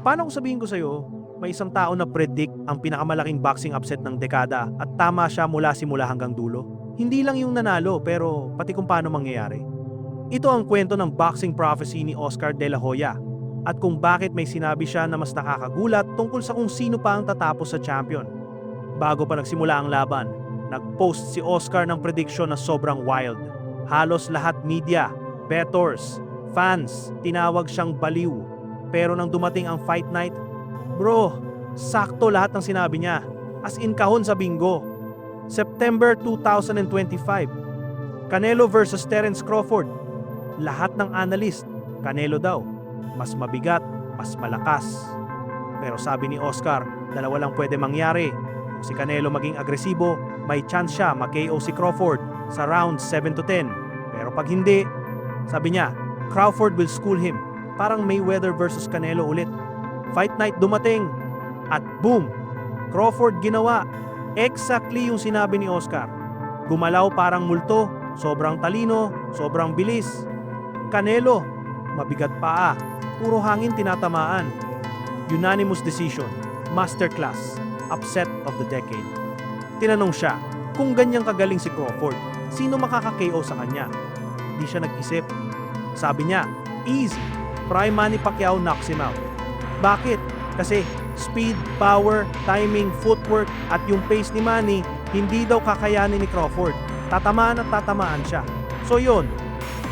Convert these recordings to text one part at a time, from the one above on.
Paano kung sabihin ko sa'yo, may isang tao na predict ang pinakamalaking boxing upset ng dekada at tama siya mula simula hanggang dulo? Hindi lang yung nanalo pero pati kung paano mangyayari. Ito ang kwento ng boxing prophecy ni Oscar De La Hoya at kung bakit may sinabi siya na mas nakakagulat tungkol sa kung sino pa ang tatapos sa champion. Bago pa nagsimula ang laban, nag-post si Oscar ng prediction na sobrang wild. Halos lahat media, bettors, fans, tinawag siyang baliw. Pero nang dumating ang fight night, bro, sakto lahat ng sinabi niya. As in kahon sa bingo. September 2025, Canelo versus Terence Crawford. Lahat ng analyst, Canelo daw. Mas mabigat, mas malakas. Pero sabi ni Oscar, dalawa lang pwede mangyari. Kung si Canelo maging agresibo, may chance siya ma-KO si Crawford sa round 7 to 10. Pero pag hindi, sabi niya, Crawford will school him. Parang Mayweather versus Canelo ulit. Fight night dumating. At boom! Crawford ginawa. Exactly yung sinabi ni Oscar. Gumalaw parang multo, sobrang talino, sobrang bilis. Canelo, mabigat paa, puro hangin tinatamaan. Unanimous decision, masterclass, upset of the decade. Tinanong siya, kung ganyang kagaling si Crawford, sino makaka-KO sa kanya? Di siya nag-isip. Sabi niya, easy. Prime Manny Pacquiao knocks him out. Bakit? Kasi speed, power, timing, footwork at yung pace ni Manny hindi daw kakayanin ni Crawford. Tatamaan at tatamaan siya. So yon,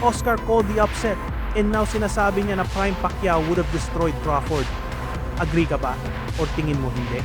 Oscar the upset and now sinasabi niya na Prime Pacquiao would have destroyed Crawford. Agree ka ba? Or tingin mo hindi?